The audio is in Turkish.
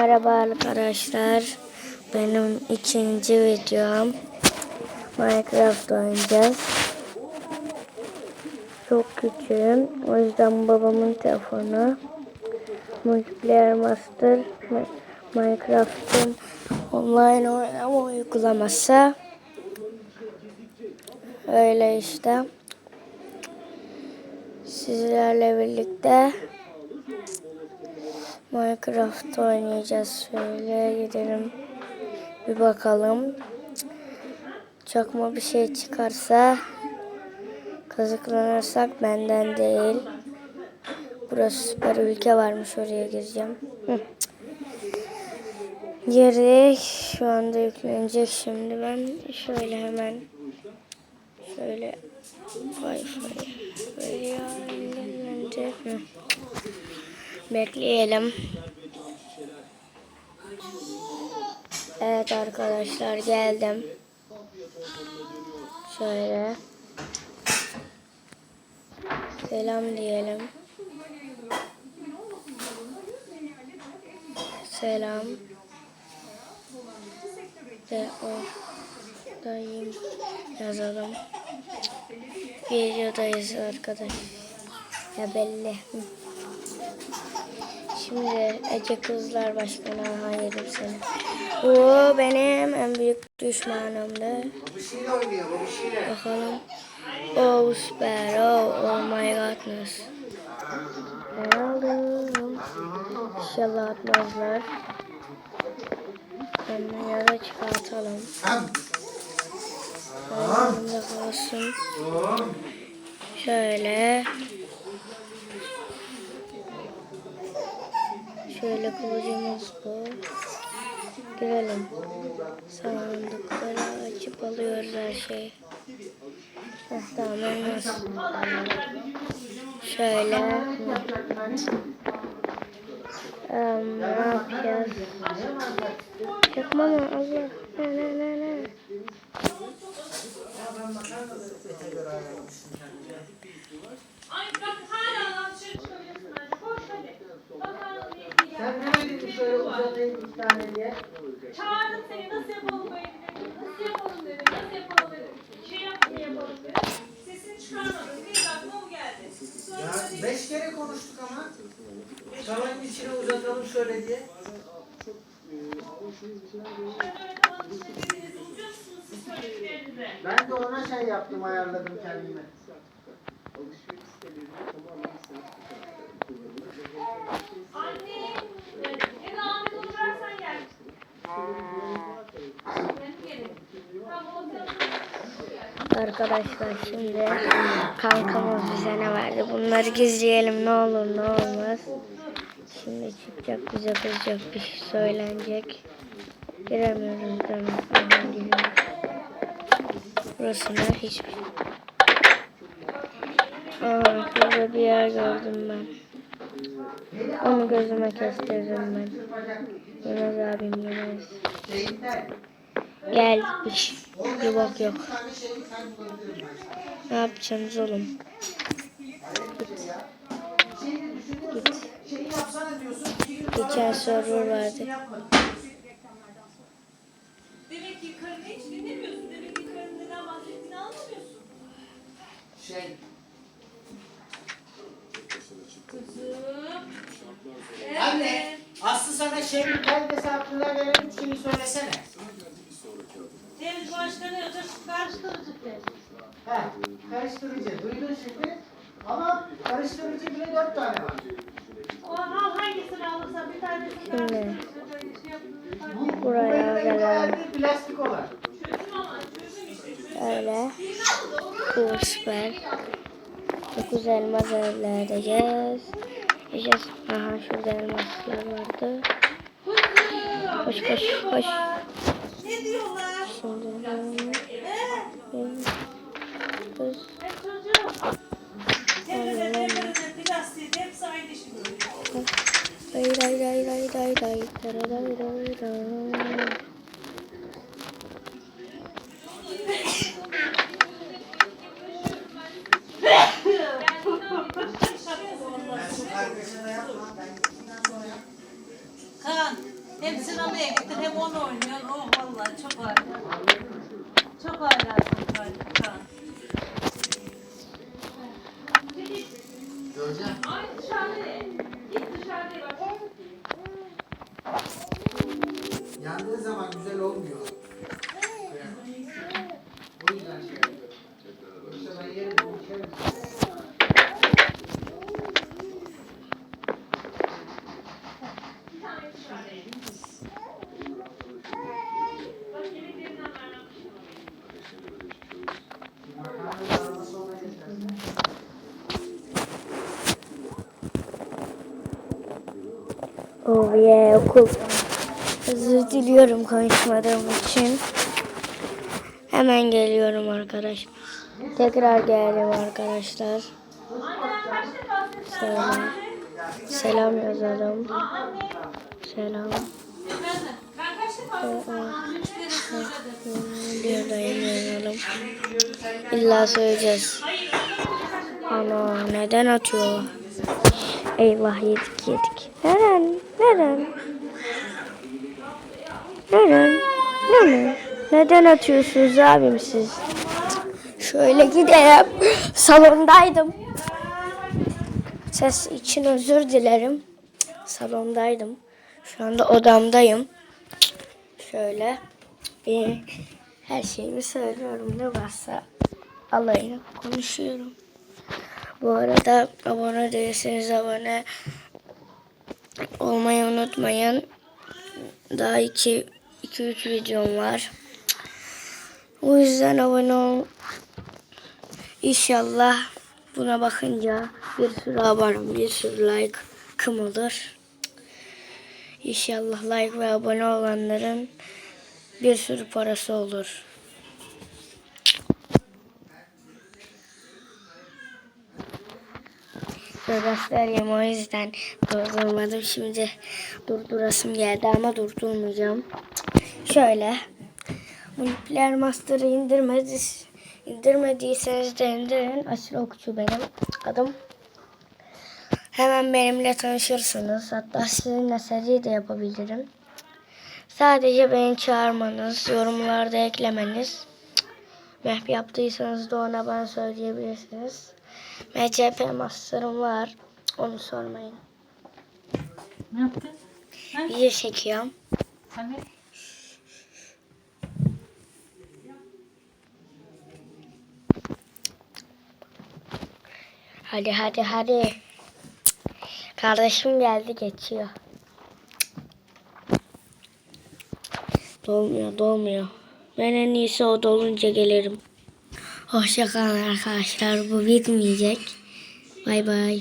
Merhaba arkadaşlar. Benim ikinci videom. Minecraft oynayacağız. Çok küçüğüm. O yüzden babamın telefonu. Multiplayer Master Mi- Minecraft'ın online oynama uygulaması. Öyle işte. Sizlerle birlikte Minecraft oynayacağız. Şöyle gidelim. Bir bakalım. Çakma bir şey çıkarsa kazıklanırsak benden değil. Burası süper ülke varmış oraya gireceğim. Hı. Şu anda yüklenecek şimdi ben şöyle hemen şöyle Wi-Fi Hı. Bekleyelim. Evet arkadaşlar geldim. Şöyle. Selam diyelim. Selam. De o dayım yazalım. Videodayız arkadaş. Ya belli. Şimdi Ece Kızlar Başkanı hayırım seni. O benim en büyük düşmanımdı. Bakalım. Oh süper. Oh, oh my godness. Aldım. İnşallah atmazlar. Ya da çıkartalım. Elimde kalsın. Şöyle. Şöyle kılıcımız bu. Girelim. Sandıkları açıp alıyoruz her şeyi. Heh, tamam olmaz. Şöyle. Em, ne yapacağız? Çıkma mı? Allah. Ne ne ne ne. Ay bak hala lan dışarı çıkabilirsin bence. Koş hadi. Niye diye. Sen demedin mi şöyle uzatayım iki tane diye? Çağırdım seni nasıl yapalım bu evde? Nasıl yapalım dedim. Nasıl yapalım dedim. Şey yap diye yapalım dedim. Sesini çıkarmadın. Bir aklıma bu geldi. Sonra Ya dedi, beş kere konuştuk ama. Salonun içine uzatalım şöyle diye. "Sen öyle kafanın içine dediniz. Unutuyor musunuz siz söylediklerinizi? Ben de ona şey yaptım ayarladım kendime. Anne. Ya da Ahmet onu versen gel. Benim yerim. Tamam o telefonu. Arkadaşlar şimdi kankamız bize ne verdi? Bunları gizleyelim ne olur ne olmaz. Şimdi çıkacak bize kızacak bir şey söylenecek. Giremiyoruz değil mi? Aha, giriyoruz. Burası ne? Hiçbir. Aha şurada bir yer gördüm ben. Onu gözüme kestirdim ben. Yemez abim yemez. Gel hiç şey- bir bak yok. Ne yapacaksınız oğlum? Git. Git. Geçen server vardı. Demek ki karını hiç dinlemiyorsun. Demek ki karını neden bahsettiğini anlamıyorsun. Şey, söylesene. Temiz başkanı karıştırıcı tez. He. Karıştırıcı. Duydun şimdi. Ama karıştırıcı bile dört tane var. O al hangisini alırsa bir tanesini karıştırıcı şey. Bu, Buraya gelen- plastik olan. Öyle. Bu süper. Dokuz elmas elde edeceğiz. Aha şurada elmaslar vardı. Koş koş koş. Ne diyorlar? Şimdi He? kız. Oh yeah okul. Özür diliyorum konuşmadığım için. Hemen geliyorum arkadaş. Tekrar geldim arkadaşlar. Selam. Selam yazalım. Selam. Efendim. Ben kaç defa sesler Üç kere söyledim. Bir dayım yazalım. İlla söyleyeceğiz. Ana neden atıyor? Eyvah yedik yedik. Neden? Neden? Neden? Neden? Neden atıyorsunuz abim siz? Şöyle gidelim. Salondaydım. Ses için özür dilerim. Salondaydım. Şu anda odamdayım. Şöyle bir her şeyimi söylüyorum ne varsa alayım konuşuyorum. Bu arada abone değilseniz abone olmayı unutmayın. Daha 2 2 3 videom var. O yüzden abone ol. İnşallah buna bakınca bir sürü abone, bir sürü like kım olur. İnşallah like ve abone olanların bir sürü parası olur. Göstereyim o yüzden durdurmadım. Şimdi durdurasım geldi ama durdurmayacağım. Şöyle. Multiplayer Master'ı indirmedi, indirmediyseniz de indirin. Aşırı okçu benim adım. Hemen benimle tanışırsınız. Hatta sizinle seri de yapabilirim. Sadece beni çağırmanız, yorumlarda eklemeniz. Mehp yaptıysanız da ona bana söyleyebilirsiniz. MCP Master'ım var. Onu sormayın. Ne yaptın? Video çekiyorum. Hani? Hadi hadi hadi. Kardeşim geldi geçiyor. Dolmuyor dolmuyor. Ben en iyisi o dolunca gelirim. Hoşçakalın arkadaşlar. Bu bitmeyecek. Bay bay.